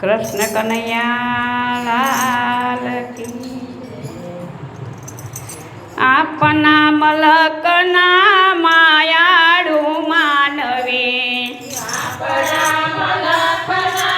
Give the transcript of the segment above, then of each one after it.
કૃષ્ણ કનૈયા લાલ કી. આપના મલકના માયાળુ માનવે. આપના મલકના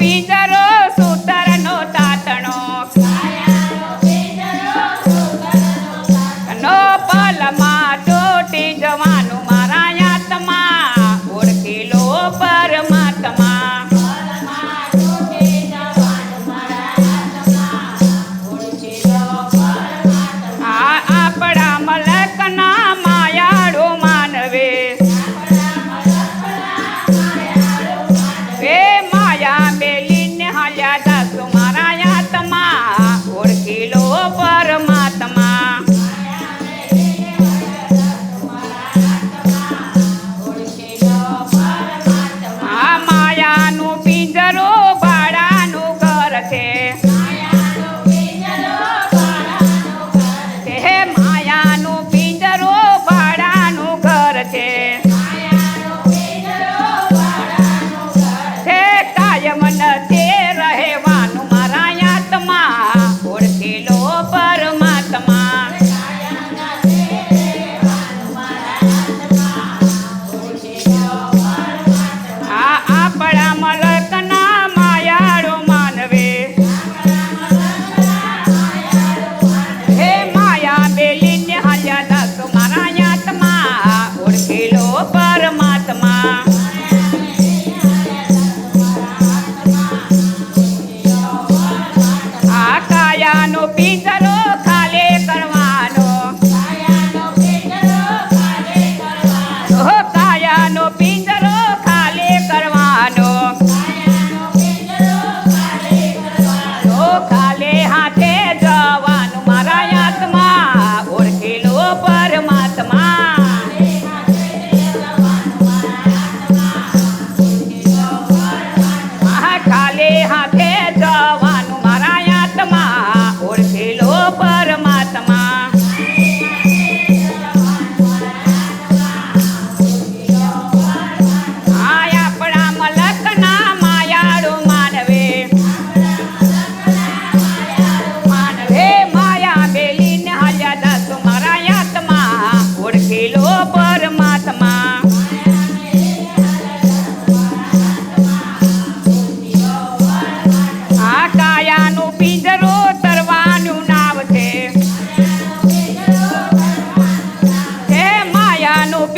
પિંજરો સૂતરનો તાતણો. નો ચોટી જવાનું મારા આત્મા. ઓળખી લો પરમાત્મા આપણા મલકના માયાળો માનવે. એ માયા மனதே no be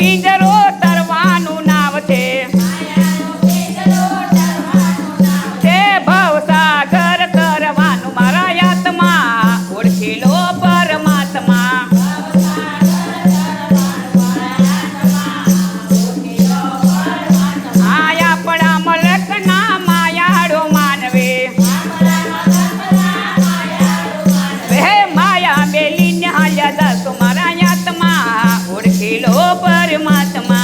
pinjaro மாசமா